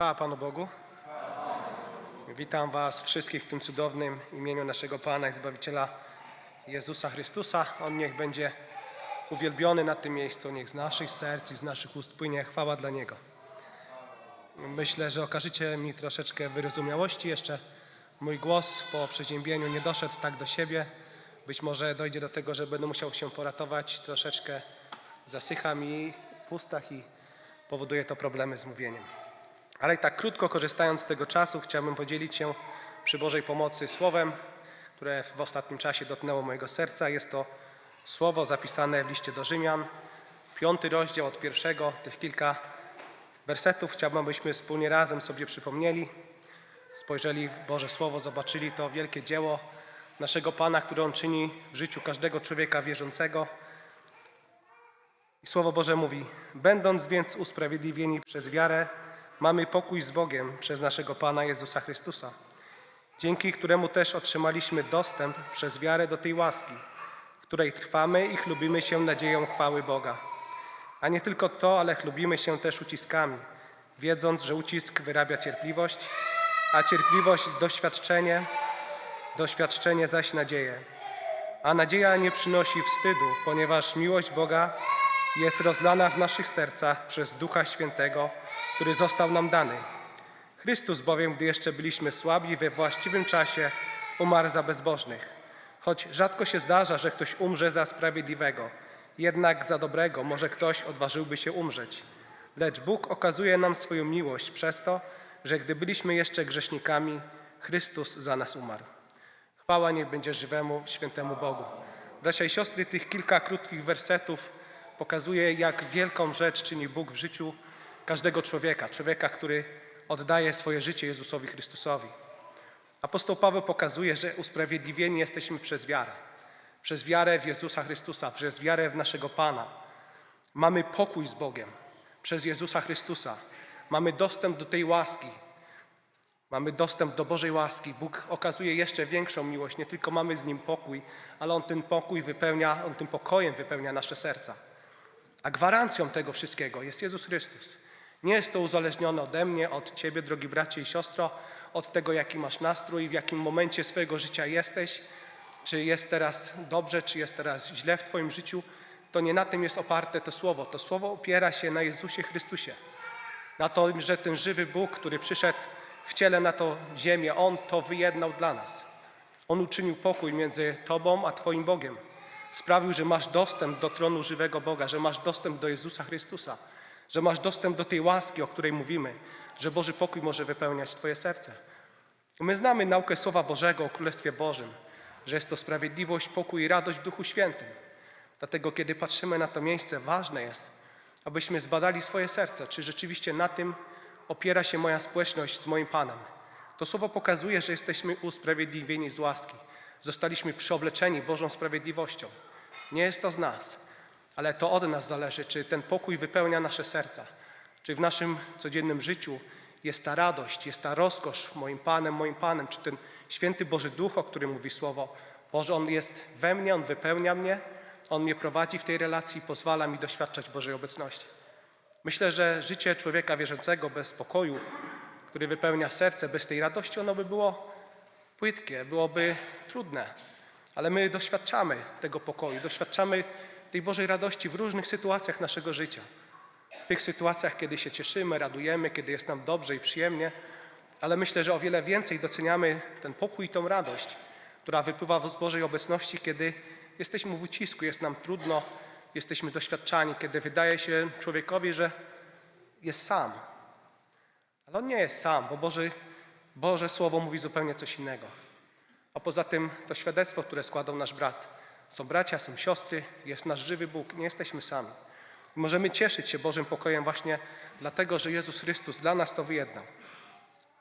Chwała Panu Bogu. Witam Was wszystkich w tym cudownym imieniu naszego Pana i Zbawiciela Jezusa Chrystusa. On niech będzie uwielbiony na tym miejscu, niech z naszych serc i z naszych ust płynie chwała dla Niego. Myślę, że okażecie mi troszeczkę wyrozumiałości jeszcze. Mój głos po przeziębieniu nie doszedł tak do siebie. Być może dojdzie do tego, że będę musiał się poratować. Troszeczkę zasycha mi w ustach i powoduje to problemy z mówieniem. Ale tak krótko korzystając z tego czasu, chciałbym podzielić się przy Bożej pomocy słowem, które w ostatnim czasie dotknęło mojego serca. Jest to słowo zapisane w liście do Rzymian, piąty rozdział od pierwszego, tych kilka wersetów. Chciałbym, abyśmy wspólnie razem sobie przypomnieli, spojrzeli w Boże Słowo, zobaczyli to wielkie dzieło naszego Pana, które On czyni w życiu każdego człowieka wierzącego. I Słowo Boże mówi: Będąc więc usprawiedliwieni przez wiarę, mamy pokój z Bogiem przez naszego Pana Jezusa Chrystusa, dzięki któremu też otrzymaliśmy dostęp przez wiarę do tej łaski, w której trwamy i chlubimy się nadzieją chwały Boga. A nie tylko to, ale chlubimy się też uciskami, wiedząc, że ucisk wyrabia cierpliwość, a cierpliwość doświadczenie, doświadczenie zaś nadzieję. A nadzieja nie przynosi wstydu, ponieważ miłość Boga jest rozlana w naszych sercach przez Ducha Świętego, który został nam dany. Chrystus bowiem, gdy jeszcze byliśmy słabi, we właściwym czasie umarł za bezbożnych. Choć rzadko się zdarza, że ktoś umrze za sprawiedliwego, jednak za dobrego może ktoś odważyłby się umrzeć. Lecz Bóg okazuje nam swoją miłość przez to, że gdy byliśmy jeszcze grzesznikami, Chrystus za nas umarł. Chwała niech będzie żywemu, świętemu Bogu. Bracia i siostry, tych kilka krótkich wersetów pokazuje, jak wielką rzecz czyni Bóg w życiu każdego człowieka, człowieka, który oddaje swoje życie Jezusowi Chrystusowi. Apostoł Paweł pokazuje, że usprawiedliwieni jesteśmy przez wiarę. Przez wiarę w Jezusa Chrystusa, przez wiarę w naszego Pana. Mamy pokój z Bogiem przez Jezusa Chrystusa. Mamy dostęp do tej łaski, Mamy dostęp do Bożej łaski. Bóg okazuje jeszcze większą miłość. Nie tylko mamy z Nim pokój, ale On ten pokój wypełnia, On tym pokojem wypełnia nasze serca. A gwarancją tego wszystkiego jest Jezus Chrystus. Nie jest to uzależnione ode mnie, od Ciebie, drogi bracie i siostro, od tego, jaki masz nastrój, w jakim momencie swojego życia jesteś, czy jest teraz dobrze, czy jest teraz źle w Twoim życiu. To nie na tym jest oparte to słowo. To słowo opiera się na Jezusie Chrystusie. Na to, że ten żywy Bóg, który przyszedł w ciele na to ziemię, On to wyjednał dla nas. On uczynił pokój między Tobą a Twoim Bogiem. Sprawił, że masz dostęp do tronu żywego Boga, że masz dostęp do Jezusa Chrystusa, że masz dostęp do tej łaski, o której mówimy, że Boży pokój może wypełniać Twoje serce. My znamy naukę Słowa Bożego o Królestwie Bożym, że jest to sprawiedliwość, pokój i radość w Duchu Świętym. Dlatego, kiedy patrzymy na to miejsce, ważne jest, abyśmy zbadali swoje serce, czy rzeczywiście na tym opiera się moja społeczność z moim Panem. To słowo pokazuje, że jesteśmy usprawiedliwieni z łaski. Zostaliśmy przeobleczeni Bożą sprawiedliwością. Nie jest to z nas, ale to od nas zależy, czy ten pokój wypełnia nasze serca, czy w naszym codziennym życiu jest ta radość, jest ta rozkosz moim Panem, moim Panem, czy ten święty Boży Duch, o którym mówi słowo. Boże, On jest we mnie, On wypełnia mnie, On mnie prowadzi w tej relacji i pozwala mi doświadczać Bożej obecności. Myślę, że życie człowieka wierzącego bez spokoju, który wypełnia serce, bez tej radości, ono by było płytkie, byłoby trudne. Ale my doświadczamy tego pokoju, doświadczamy tej Bożej radości w różnych sytuacjach naszego życia. W tych sytuacjach, kiedy się cieszymy, radujemy, kiedy jest nam dobrze i przyjemnie, ale myślę, że o wiele więcej doceniamy ten pokój i tą radość, która wypływa z Bożej obecności, kiedy jesteśmy w ucisku, jest nam trudno, jesteśmy doświadczani, kiedy wydaje się człowiekowi, że jest sam. Ale on nie jest sam, bo Boży, Boże Słowo mówi zupełnie coś innego. A poza tym to świadectwo, które składał nasz brat. Są bracia, są siostry, jest nasz żywy Bóg, nie jesteśmy sami. Możemy cieszyć się Bożym pokojem właśnie dlatego, że Jezus Chrystus dla nas to wyjednał.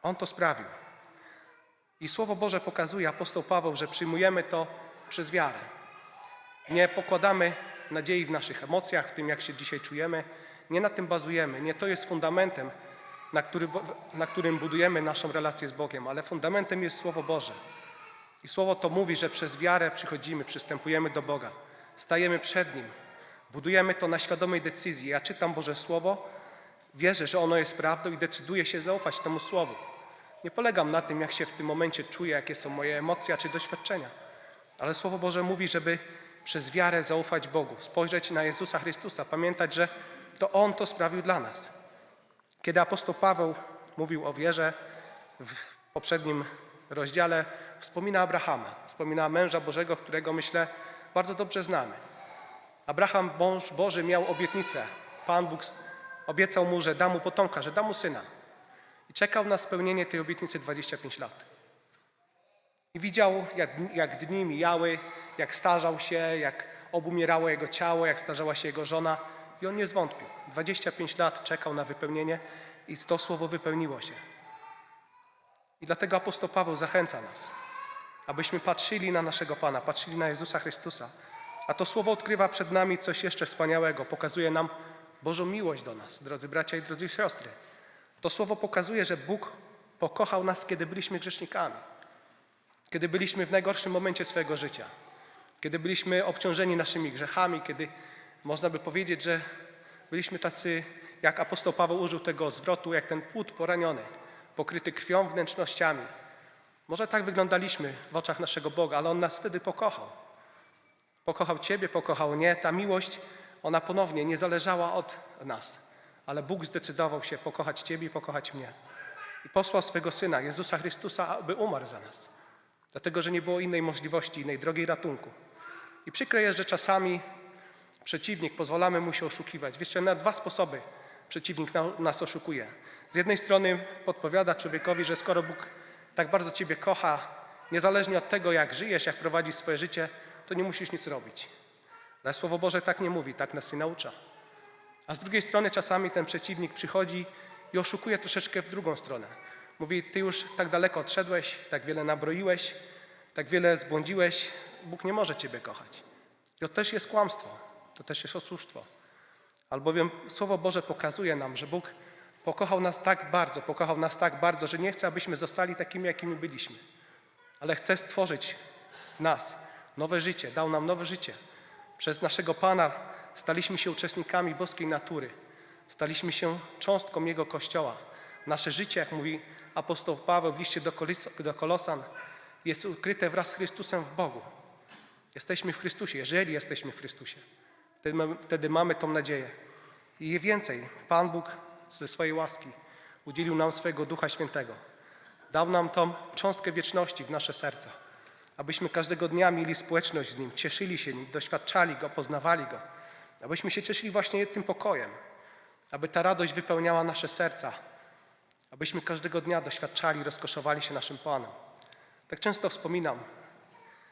On to sprawił. I Słowo Boże pokazuje, apostoł Paweł, że przyjmujemy to przez wiarę. Nie pokładamy nadziei w naszych emocjach, w tym jak się dzisiaj czujemy. Nie na tym bazujemy. Nie to jest fundamentem, na, który, na którym budujemy naszą relację z Bogiem, ale fundamentem jest Słowo Boże. I Słowo to mówi, że przez wiarę przychodzimy, przystępujemy do Boga, stajemy przed Nim, budujemy to na świadomej decyzji. Ja czytam Boże Słowo, Wierzę, że ono jest prawdą i decyduję się zaufać temu słowu. Nie polegam na tym, jak się w tym momencie czuję, jakie są moje emocje czy doświadczenia. Ale Słowo Boże mówi, żeby przez wiarę zaufać Bogu, spojrzeć na Jezusa Chrystusa, pamiętać, że to On to sprawił dla nas. Kiedy apostoł Paweł mówił o wierze w poprzednim rozdziale, wspomina Abrahama, wspomina męża Bożego, którego myślę bardzo dobrze znamy. Abraham, mąż Boży, miał obietnicę. Pan Bóg obiecał mu, że da mu potomka, że da mu syna. I czekał na spełnienie tej obietnicy 25 lat. I widział, jak, jak dni mijały, jak starzał się, jak obumierało jego ciało, jak starzała się jego żona. I on nie zwątpił. 25 lat czekał na wypełnienie i to słowo wypełniło się. I dlatego apostoł Paweł zachęca nas, abyśmy patrzyli na naszego Pana, patrzyli na Jezusa Chrystusa. A to słowo odkrywa przed nami coś jeszcze wspaniałego, pokazuje nam Bożą miłość do nas, drodzy bracia i drodzy siostry. To słowo pokazuje, że Bóg pokochał nas, kiedy byliśmy grzesznikami, kiedy byliśmy w najgorszym momencie swojego życia, kiedy byliśmy obciążeni naszymi grzechami, kiedy można by powiedzieć, że byliśmy tacy, jak apostoł Paweł użył tego zwrotu, jak ten płód poraniony, pokryty krwią, wnętrznościami. Może tak wyglądaliśmy w oczach naszego Boga, ale On nas wtedy pokochał. Pokochał Ciebie, pokochał mnie. Ta miłość, ona ponownie nie zależała od nas, ale Bóg zdecydował się pokochać Ciebie i pokochać mnie. I posłał swego Syna, Jezusa Chrystusa, aby umarł za nas. Dlatego, że nie było innej możliwości, innej drogi ratunku. I przykre jest, że czasami przeciwnik, pozwalamy mu się oszukiwać. Wiecie, na dwa sposoby przeciwnik na- nas oszukuje. Z jednej strony podpowiada człowiekowi, że skoro Bóg tak bardzo Ciebie kocha, niezależnie od tego, jak żyjesz, jak prowadzisz swoje życie, to nie musisz nic robić. Ale Słowo Boże tak nie mówi, tak nas nie naucza. A z drugiej strony czasami ten przeciwnik przychodzi i oszukuje troszeczkę w drugą stronę. Mówi, ty już tak daleko odszedłeś, tak wiele nabroiłeś, tak wiele zbłądziłeś, Bóg nie może ciebie kochać. I to też jest kłamstwo, to też jest oszustwo. Albowiem Słowo Boże pokazuje nam, że Bóg pokochał nas tak bardzo, pokochał nas tak bardzo, że nie chce, abyśmy zostali takimi, jakimi byliśmy, ale chce stworzyć w nas nowe życie, dał nam nowe życie. Przez naszego Pana staliśmy się uczestnikami boskiej natury, staliśmy się cząstką Jego Kościoła. Nasze życie, jak mówi apostoł Paweł w liście do, Kolosan, jest ukryte wraz z Chrystusem w Bogu. Jesteśmy w Chrystusie, jeżeli jesteśmy w Chrystusie. Wtedy mamy tą nadzieję. I więcej, Pan Bóg ze swojej łaski udzielił nam swojego Ducha Świętego. Dał nam tą cząstkę wieczności w nasze serca, abyśmy każdego dnia mieli społeczność z Nim, cieszyli się Nim, doświadczali Go, poznawali Go, abyśmy się cieszyli właśnie tym pokojem, aby ta radość wypełniała nasze serca, abyśmy każdego dnia doświadczali, rozkoszowali się naszym Panem. Tak często wspominam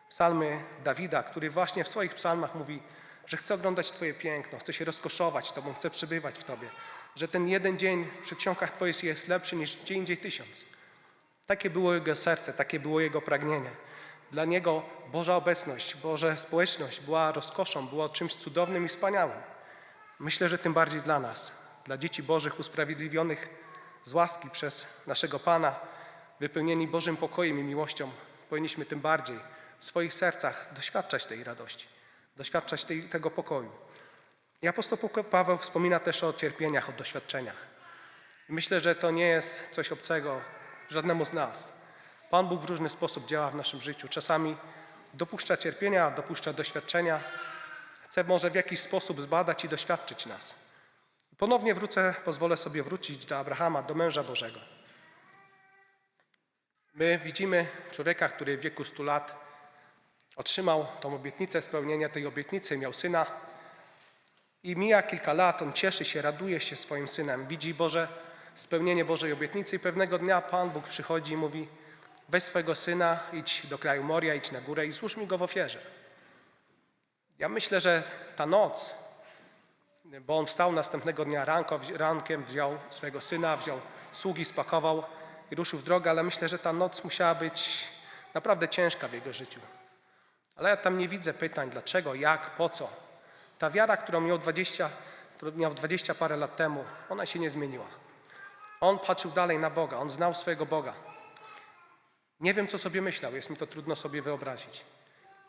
psalmy Dawida, który właśnie w swoich psalmach mówi, że chce oglądać Twoje piękno, chce się rozkoszować Tobą, chce przebywać w Tobie, że ten jeden dzień w przedsionkach Twoich jest lepszy niż gdzie indziej tysiąc. Takie było jego serce, takie było jego pragnienie. Dla niego Boża obecność, Boża społeczność była rozkoszą, była czymś cudownym i wspaniałym. Myślę, że tym bardziej dla nas, dla dzieci Bożych usprawiedliwionych z łaski przez naszego Pana, wypełnieni Bożym pokojem i miłością, powinniśmy tym bardziej w swoich sercach doświadczać tej radości, doświadczać tej, tego pokoju. I apostoł Paweł wspomina też o cierpieniach, o doświadczeniach. I myślę, że to nie jest coś obcego żadnemu z nas. Pan Bóg w różny sposób działa w naszym życiu. Czasami dopuszcza cierpienia, dopuszcza doświadczenia. Chce może w jakiś sposób zbadać i doświadczyć nas. Ponownie wrócę, pozwolę sobie wrócić do Abrahama, do męża Bożego. My widzimy człowieka, który w wieku 100 lat otrzymał tą obietnicę, spełnienie tej obietnicy, miał syna. I mija kilka lat, on cieszy się, raduje się swoim synem, widzi Boże, spełnienie Bożej obietnicy i pewnego dnia Pan Bóg przychodzi i mówi weź swojego syna, idź do kraju Moria, idź na górę i złóż mi go w ofierze. Ja myślę, że ta noc, bo on wstał następnego dnia ranko, rankiem, wziął swojego syna, wziął sługi, spakował i ruszył w drogę, ale myślę, że ta noc musiała być naprawdę ciężka w jego życiu. Ale ja tam nie widzę pytań, dlaczego, jak, po co. Ta wiara, którą miał 20, którą miał 20 parę lat temu, ona się nie zmieniła. On patrzył dalej na Boga, on znał swojego Boga. Nie wiem, co sobie myślał, jest mi to trudno sobie wyobrazić.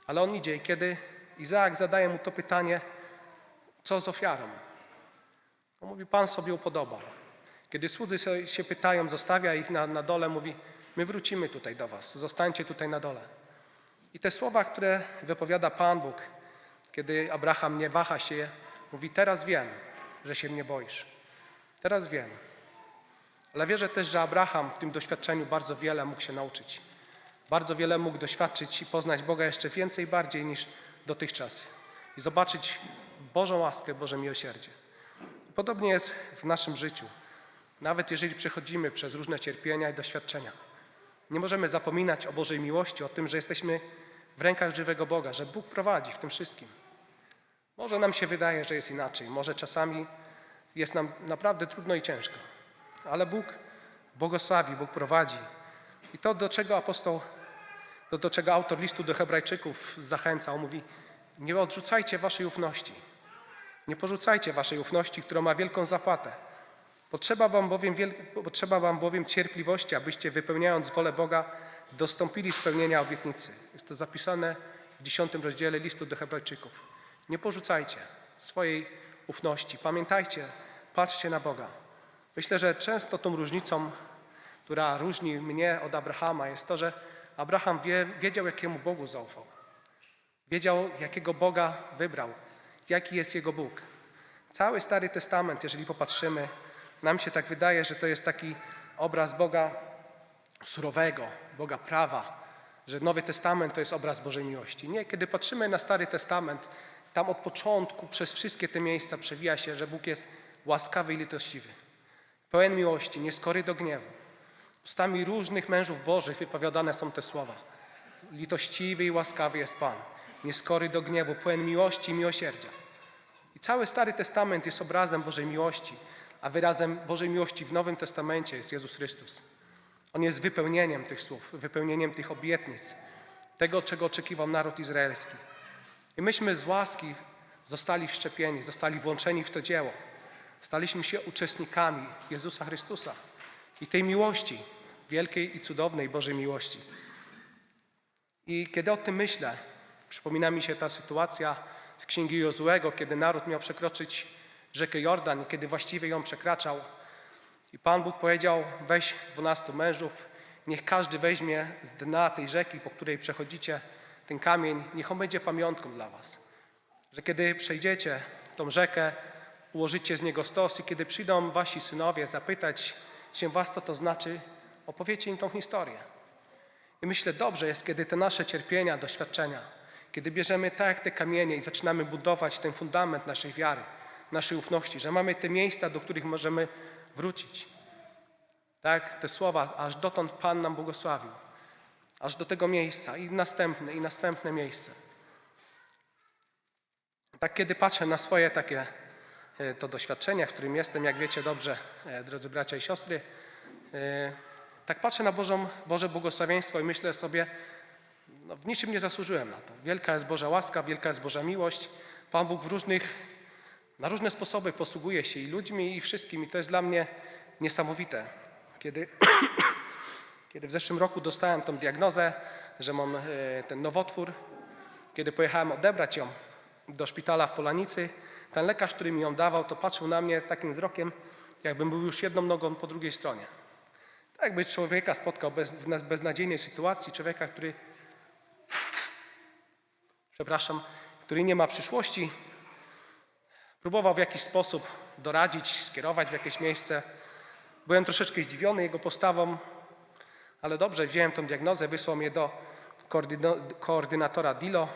Ale on idzie i kiedy Izaak zadaje mu to pytanie, co z ofiarą? On mówi, Pan sobie upodobał. Kiedy słudzy się- się pytają, zostawia ich na, na dole, mówi, my wrócimy tutaj do was, zostańcie tutaj na dole. I te słowa, które wypowiada Pan Bóg, kiedy Abraham nie waha się, mówi, teraz wiem, że się mnie boisz. Teraz wiem. Ale wierzę też, że Abraham w tym doświadczeniu bardzo wiele mógł się nauczyć. Bardzo wiele mógł doświadczyć i poznać Boga jeszcze więcej bardziej niż dotychczas. I zobaczyć Bożą łaskę, Boże miłosierdzie. Podobnie jest w naszym życiu. Nawet jeżeli przechodzimy przez różne cierpienia i doświadczenia. Nie możemy zapominać o Bożej miłości, o tym, że jesteśmy w rękach żywego Boga, że Bóg prowadzi w tym wszystkim. Może nam się wydaje, że jest inaczej, może czasami jest nam naprawdę trudno i ciężko, ale Bóg błogosławi, Bóg prowadzi. I to, do czego apostoł, to, do czego autor listu do Hebrajczyków zachęca, on mówi: Nie odrzucajcie waszej ufności. Nie porzucajcie waszej ufności, która ma wielką zapłatę. Potrzeba wam, bowiem. Potrzeba wam bowiem cierpliwości, abyście wypełniając wolę Boga, dostąpili spełnienia obietnicy. Jest to zapisane w dziesiątym rozdziale listu do Hebrajczyków. Nie porzucajcie swojej ufności. Pamiętajcie, patrzcie na Boga. Myślę, że często tą różnicą, która różni mnie od Abrahama, jest to, że Abraham wie, wiedział, jakiemu Bogu zaufał. Wiedział, jakiego Boga wybrał, jaki jest jego Bóg. Cały Stary Testament, jeżeli popatrzymy, nam się tak wydaje, że to jest taki obraz Boga surowego, Boga prawa, że Nowy Testament to jest obraz Bożej miłości. Nie, kiedy patrzymy na Stary Testament, tam od początku przez wszystkie te miejsca przewija się, że Bóg jest łaskawy i litościwy, pełen miłości, nieskory do gniewu. Ustami różnych mężów Bożych wypowiadane są te słowa. Litościwy i łaskawy jest Pan, nieskory do gniewu, pełen miłości i miłosierdzia. I cały Stary Testament jest obrazem Bożej miłości, a wyrazem Bożej miłości w Nowym Testamencie jest Jezus Chrystus. On jest wypełnieniem tych słów, wypełnieniem tych obietnic, tego, czego oczekiwał naród izraelski. I myśmy z łaski zostali wszczepieni, zostali włączeni w to dzieło. Staliśmy się uczestnikami Jezusa Chrystusa i tej miłości, wielkiej i cudownej Bożej miłości. I kiedy o tym myślę, przypomina mi się ta sytuacja z Księgi Jozuego, kiedy naród miał przekroczyć rzekę Jordan kiedy właściwie ją przekraczał. I Pan Bóg powiedział, weź dwunastu mężów, niech każdy weźmie z dna tej rzeki, po której przechodzicie, ten kamień, niech on będzie pamiątką dla was. Że kiedy przejdziecie tą rzekę, ułożycie z niego stos i kiedy przyjdą wasi synowie zapytać się was, co to znaczy, opowiecie im tą historię. I myślę, dobrze jest, kiedy te nasze cierpienia, doświadczenia, kiedy bierzemy tak jak te kamienie i zaczynamy budować ten fundament naszej wiary, naszej ufności, że mamy te miejsca, do których możemy wrócić. Tak, te słowa, aż dotąd Pan nam błogosławił. Aż do tego miejsca i następne, i następne miejsce. Tak, kiedy patrzę na swoje takie e, to doświadczenie, w którym jestem, jak wiecie dobrze, e, drodzy bracia i siostry, e, tak patrzę na Bożą, Boże błogosławieństwo i myślę sobie, no, w niczym nie zasłużyłem na to. Wielka jest Boża łaska, wielka jest Boża miłość. Pan Bóg w różnych, na różne sposoby posługuje się i ludźmi, i wszystkim. I to jest dla mnie niesamowite. Kiedy, kiedy w zeszłym roku dostałem tą diagnozę, że mam e, ten nowotwór, kiedy pojechałem odebrać ją do szpitala w Polanicy, ten lekarz, który mi ją dawał, to patrzył na mnie takim wzrokiem, jakbym był już jedną nogą po drugiej stronie. Tak jakby człowieka spotkał bez, w beznadziejnej sytuacji, człowieka, który, przepraszam, który nie ma przyszłości, próbował w jakiś sposób doradzić, skierować w jakieś miejsce. Byłem troszeczkę zdziwiony jego postawą, ale dobrze, wziąłem tą diagnozę, wysłał mnie do koordynatora DILO.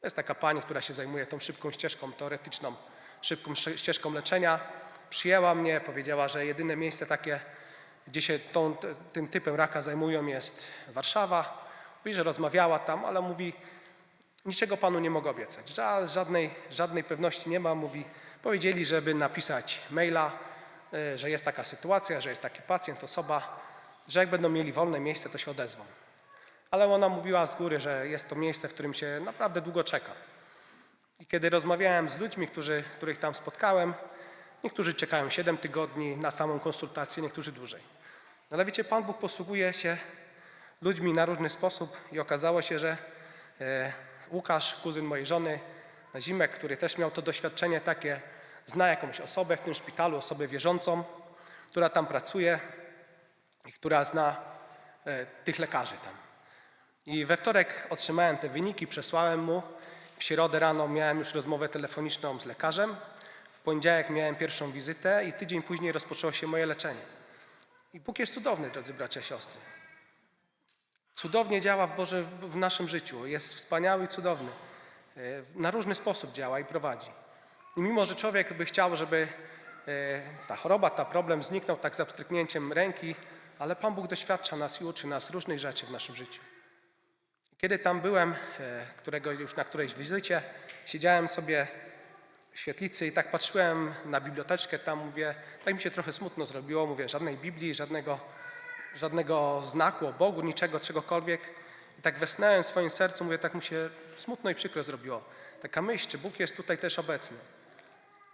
To jest taka pani, która się zajmuje tą szybką ścieżką teoretyczną, szybką ścieżką leczenia. Przyjęła mnie, powiedziała, że jedyne miejsce takie, gdzie się tą, tym typem raka zajmują jest Warszawa. Mówi, że rozmawiała tam, ale mówi, niczego panu nie mogę obiecać. Ża- Żadnej, żadnej pewności nie ma. Mówi, powiedzieli, żeby napisać maila, y, że jest taka sytuacja, że jest taki pacjent, osoba, że jak będą mieli wolne miejsce, to się odezwą. Ale ona mówiła z góry, że jest to miejsce, w którym się naprawdę długo czeka. I kiedy rozmawiałem z ludźmi, którzy, których tam spotkałem, niektórzy czekają 7 tygodni na samą konsultację, niektórzy dłużej. Ale wiecie, Pan Bóg posługuje się ludźmi na różny sposób i okazało się, że e, Łukasz, kuzyn mojej żony, Zimek, który też miał to doświadczenie takie, zna jakąś osobę w tym szpitalu, osobę wierzącą. która tam pracuje która zna e, tych lekarzy tam. I we wtorek otrzymałem te wyniki, przesłałem mu. W środę rano miałem już rozmowę telefoniczną z lekarzem. W poniedziałek miałem pierwszą wizytę i tydzień później rozpoczęło się moje leczenie. I Bóg jest cudowny, drodzy bracia i siostry. Cudownie działa w Boże w naszym życiu. Jest wspaniały i cudowny. E, Na różny sposób działa i prowadzi. I mimo, że człowiek by chciał, żeby e, ta choroba, ta problem zniknął tak za pstryknięciem ręki, ale Pan Bóg doświadcza nas i uczy nas różnych rzeczy w naszym życiu. Kiedy tam byłem, e, którego już na którejś wizycie, siedziałem sobie w świetlicy i tak patrzyłem na biblioteczkę, tam mówię, tak mi się trochę smutno zrobiło, mówię, żadnej Biblii, żadnego, żadnego znaku o Bogu, niczego, czegokolwiek. I tak wesnąłem w swoim sercu, mówię, tak mu się smutno i przykro zrobiło. Taka myśl, czy Bóg jest tutaj też obecny.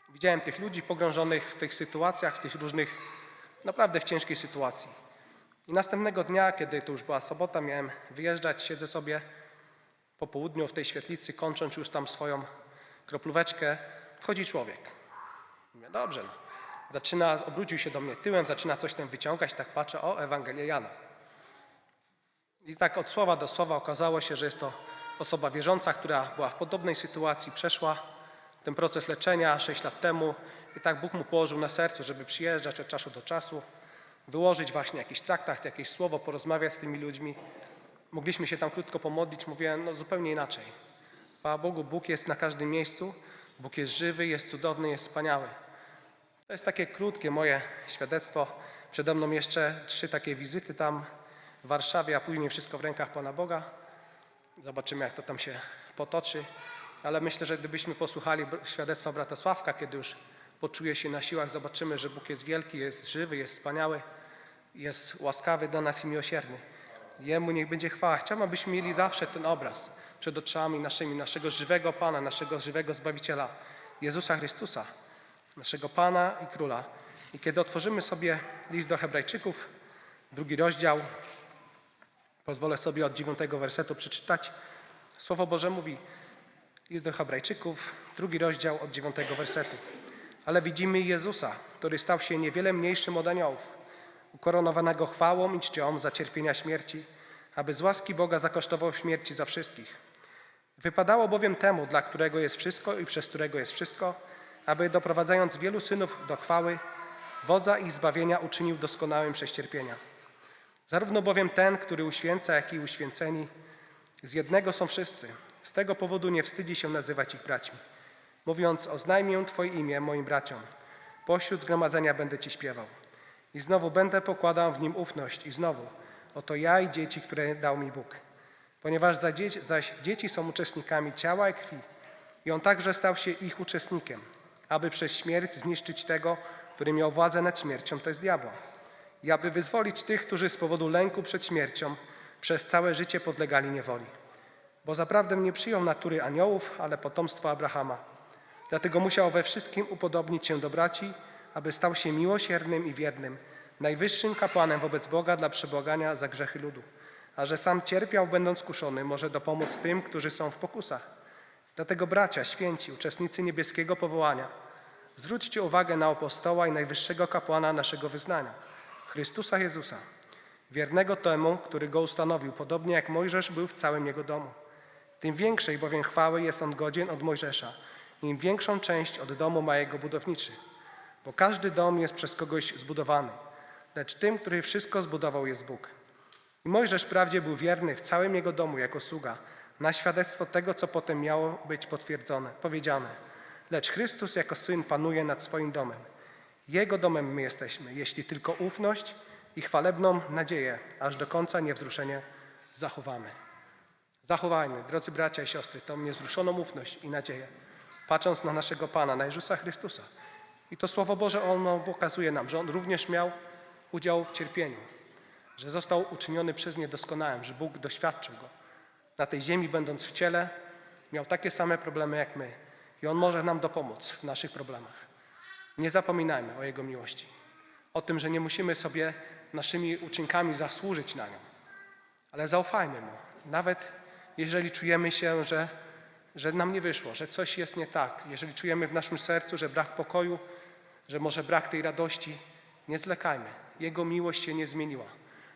Widziałem tych ludzi pogrążonych w tych sytuacjach, w tych różnych, naprawdę w ciężkiej sytuacji. I następnego dnia, kiedy to już była sobota, miałem wyjeżdżać, siedzę sobie po południu w tej świetlicy, kończąc już tam swoją kroplóweczkę, wchodzi człowiek. Mówię, dobrze, no. Zaczyna, obrócił się do mnie tyłem, zaczyna coś tam wyciągać, tak patrzę, o, Ewangelia Jana. I tak od słowa do słowa okazało się, że jest to osoba wierząca, która była w podobnej sytuacji, przeszła ten proces leczenia 6 lat temu i tak Bóg mu położył na sercu, żeby przyjeżdżać od czasu do czasu, wyłożyć właśnie jakiś traktat, jakieś słowo, porozmawiać z tymi ludźmi. Mogliśmy się tam krótko pomodlić, mówię, no zupełnie inaczej. Chwała Bogu, Bóg jest na każdym miejscu, Bóg jest żywy, jest cudowny, jest wspaniały. To jest takie krótkie moje świadectwo. Przede mną jeszcze trzy takie wizyty tam w Warszawie, a później wszystko w rękach Pana Boga. Zobaczymy, jak to tam się potoczy. Ale myślę, że gdybyśmy posłuchali świadectwa brata Sławka, kiedy już poczuje się na siłach, zobaczymy, że Bóg jest wielki, jest żywy, jest wspaniały, jest łaskawy do nas i miłosierny. Jemu niech będzie chwała. Chciałbym, abyśmy mieli zawsze ten obraz przed oczami naszymi, naszego żywego Pana, naszego żywego Zbawiciela, Jezusa Chrystusa, naszego Pana i Króla. I kiedy otworzymy sobie list do Hebrajczyków, drugi rozdział, pozwolę sobie od dziewiątego wersetu przeczytać. Słowo Boże mówi, list do Hebrajczyków, drugi rozdział od dziewiątego wersetu. Ale widzimy Jezusa, który stał się niewiele mniejszym od aniołów, ukoronowanego chwałą i czcią za cierpienia śmierci, aby z łaski Boga zakosztował śmierci za wszystkich. Wypadało bowiem temu, dla którego jest wszystko i przez którego jest wszystko, aby doprowadzając wielu synów do chwały, wodza ich zbawienia uczynił doskonałym przez cierpienia. Zarówno bowiem ten, który uświęca, jak i uświęceni, z jednego są wszyscy. Z tego powodu nie wstydzi się nazywać ich braćmi. Mówiąc, oznajmię Twoje imię moim braciom. Pośród zgromadzenia będę Ci śpiewał. I znowu będę pokładał w nim ufność. I znowu, oto ja i dzieci, które dał mi Bóg. Ponieważ za dzieci, zaś dzieci są uczestnikami ciała i krwi. I on także stał się ich uczestnikiem, aby przez śmierć zniszczyć tego, który miał władzę nad śmiercią, to jest diabła. I aby wyzwolić tych, którzy z powodu lęku przed śmiercią przez całe życie podlegali niewoli. Bo zaprawdę nie przyjął natury aniołów, ale potomstwa Abrahama. Dlatego musiał we wszystkim upodobnić się do braci, aby stał się miłosiernym i wiernym, najwyższym kapłanem wobec Boga dla przebłagania za grzechy ludu. A że sam cierpiał, będąc kuszony, może dopomóc tym, którzy są w pokusach. Dlatego bracia, święci, uczestnicy niebieskiego powołania, zwróćcie uwagę na apostoła i najwyższego kapłana naszego wyznania, Chrystusa Jezusa, wiernego temu, który go ustanowił, podobnie jak Mojżesz był w całym jego domu. Tym większej bowiem chwały jest on godzien od Mojżesza, im większą część od domu ma jego budowniczy. Bo każdy dom jest przez kogoś zbudowany, lecz tym, który wszystko zbudował, jest Bóg. I Mojżesz wprawdzie był wierny w całym jego domu jako sługa, na świadectwo tego, co potem miało być potwierdzone, powiedziane. Lecz Chrystus jako Syn panuje nad swoim domem. Jego domem my jesteśmy, jeśli tylko ufność i chwalebną nadzieję, aż do końca niewzruszenie zachowamy. Zachowajmy, drodzy bracia i siostry, tą niezruszoną ufność i nadzieję, patrząc na naszego Pana, na Jezusa Chrystusa. I to Słowo Boże ono pokazuje nam, że On również miał udział w cierpieniu, że został uczyniony przez nie doskonałym, że Bóg doświadczył Go. Na tej ziemi, będąc w ciele, miał takie same problemy jak my. I On może nam dopomóc w naszych problemach. Nie zapominajmy o Jego miłości. O tym, że nie musimy sobie naszymi uczynkami zasłużyć na nią. Ale zaufajmy Mu. Nawet jeżeli czujemy się, że, że nam nie wyszło, że coś jest nie tak, jeżeli czujemy w naszym sercu, że brak pokoju, że może brak tej radości, Nie zlekajmy. Jego miłość się nie zmieniła.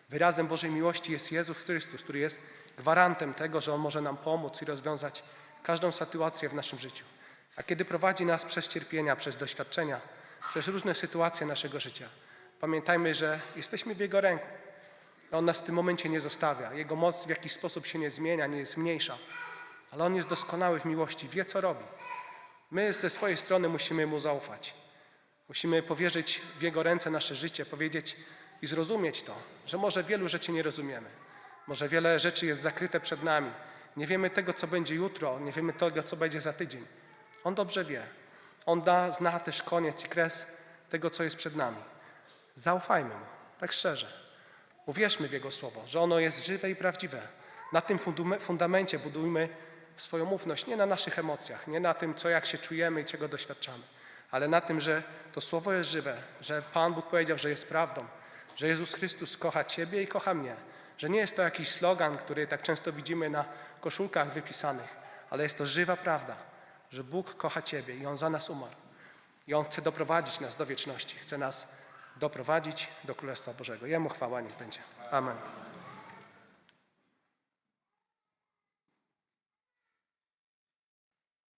Wyrazem Bożej miłości jest Jezus Chrystus, który jest gwarantem tego, że On może nam pomóc i rozwiązać każdą sytuację w naszym życiu. A kiedy prowadzi nas przez cierpienia, przez doświadczenia, przez różne sytuacje naszego życia, pamiętajmy, że jesteśmy w Jego ręku. On nas w tym momencie nie zostawia. Jego moc w jakiś sposób się nie zmienia, nie jest mniejsza. Ale On jest doskonały w miłości, wie co robi. My ze swojej strony musimy Mu zaufać. Musimy powierzyć w Jego ręce nasze życie, powiedzieć i zrozumieć to, że może wielu rzeczy nie rozumiemy. Może wiele rzeczy jest zakryte przed nami. Nie wiemy tego, co będzie jutro, nie wiemy tego, co będzie za tydzień. On dobrze wie. On da, zna też koniec i kres tego, co jest przed nami. Zaufajmy Mu, tak szczerze. Uwierzmy w Jego słowo, że ono jest żywe i prawdziwe. Na tym fundamencie budujmy swoją ufność, nie na naszych emocjach, nie na tym, co jak się czujemy i czego doświadczamy, ale na tym, że to słowo jest żywe, że Pan Bóg powiedział, że jest prawdą, że Jezus Chrystus kocha Ciebie i kocha mnie, że nie jest to jakiś slogan, który tak często widzimy na koszulkach wypisanych, ale jest to żywa prawda, że Bóg kocha Ciebie i On za nas umarł. I On chce doprowadzić nas do wieczności, chce nas doprowadzić do Królestwa Bożego. Jemu chwała niech będzie. Amen.